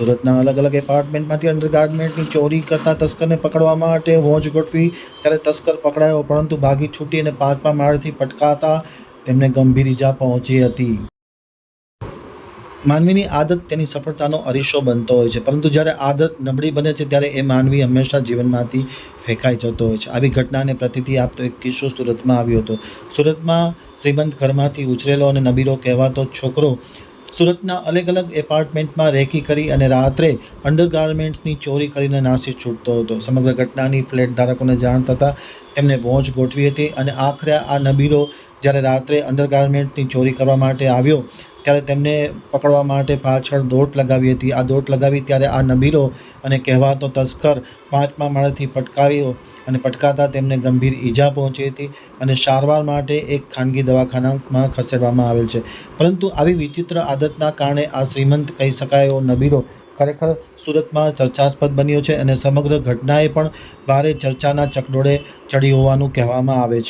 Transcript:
સુરતના અલગ અલગ એપાર્ટમેન્ટમાંથી અંડરગાર્મેન્ટની ચોરી કરતા તસ્કરને પકડવા માટે વોચ ગોઠવી ત્યારે તસ્કર પકડાયો, પરંતુ ભાગી છૂટી અને પાંચમા માળથી પટકાતા તેમને ગંભીર ઈજા પહોંચી હતી. માનવીની આદત તેની સફળતાનો અરીસો બનતો હોય છે, પરંતુ જ્યારે આદત નબળી બને છે ત્યારે એ માનવી હંમેશા જીવનમાંથી ફેંકાઈ જતો હોય છે. આવી ઘટનાને પ્રતિથી આપતો એક કિસ્સો સુરતમાં આવ્યો હતો. સુરતમાં શ્રીમંત ઘરમાંથી ઉછરેલો અને નબીરો કહેવાતો છોકરો સુરતના અલગ અલગ એપાર્ટમેન્ટમાં રેકી કરી અને રાત્રે અંડરગાર્મેન્ટ્સની ચોરી કરીને નાસી છૂટતો હતો. સમગ્ર ઘટનાની ફ્લેટ ધારકોને જાણ થતાં તેમને વોચ ગોઠવી હતી અને આખરે આ નબીરો જ્યારે રાત્રે અંડરગાર્મેન્ટ્સની ચોરી કરવા માટે આવ્યો ત્યારે તેમને પકડવા માટે પાછળ દોટ લગાવી હતી. આ દોટ લગાવી ત્યારે આ નબીરો અને કહેવાતો તસ્કર પાંચમા માળેથી પટકાવ્યો અને પટકાતા તેમને ગંભીર ઈજા પહોંચી હતી અને સારવાર માટે એક ખાનગી દવાખાનામાં ખસેડવામાં આવેલ છે. પરંતુ આવી વિચિત્ર આદતના કારણે આ શ્રીમંત કહી શકાય એવો નબીરો ખરેખર સુરતમાં ચર્ચાસ્પદ બન્યો છે અને સમગ્ર ઘટનાએ પણ ભારે ચર્ચાના ચકડોળે ચડી હોવાનું કહેવામાં આવે છે.